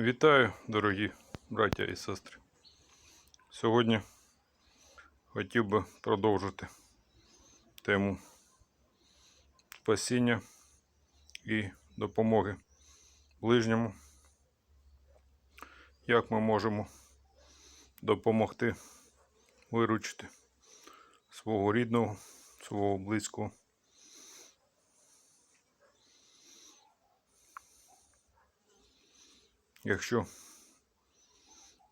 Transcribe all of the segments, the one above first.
Вітаю, дорогі браття і сестри. Сьогодні хотів би продовжити тему спасіння і допомоги ближньому. Як ми можемо допомогти виручити свого рідного, свого близького. Якщо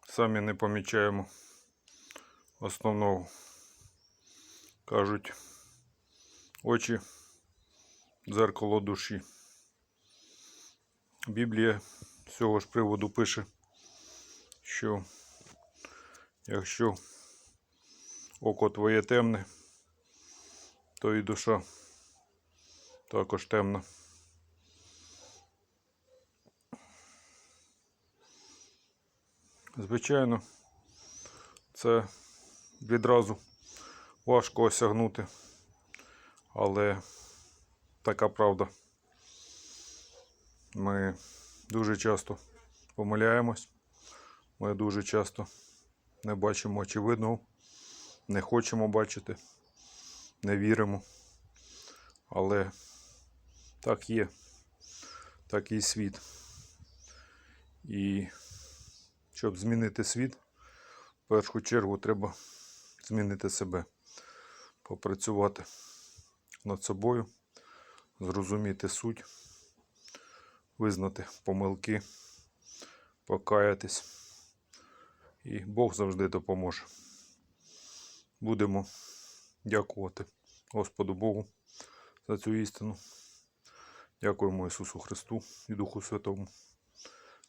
самі не помічаємо основного, кажуть, очі дзеркало душі. Біблія з цього ж приводу пише, що якщо око твоє темне, то і душа також темна. Звичайно, це відразу важко осягнути, але така правда. Ми дуже часто помиляємось, ми дуже часто не бачимо очевидного, не хочемо бачити, не віримо. Але так є, такий світ. І щоб змінити світ, в першу чергу треба змінити себе, попрацювати над собою, зрозуміти суть, визнати помилки, покаятись. І Бог завжди допоможе. Будемо дякувати Господу Богу за цю істину. Дякуємо Ісусу Христу і Духу Святому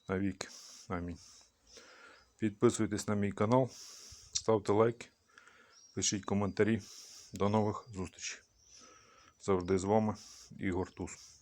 навіки. Амінь. Підписуйтесь на мій канал, ставте лайки, пишіть коментарі. До нових зустрічей. Завжди з вами Ігор Туз.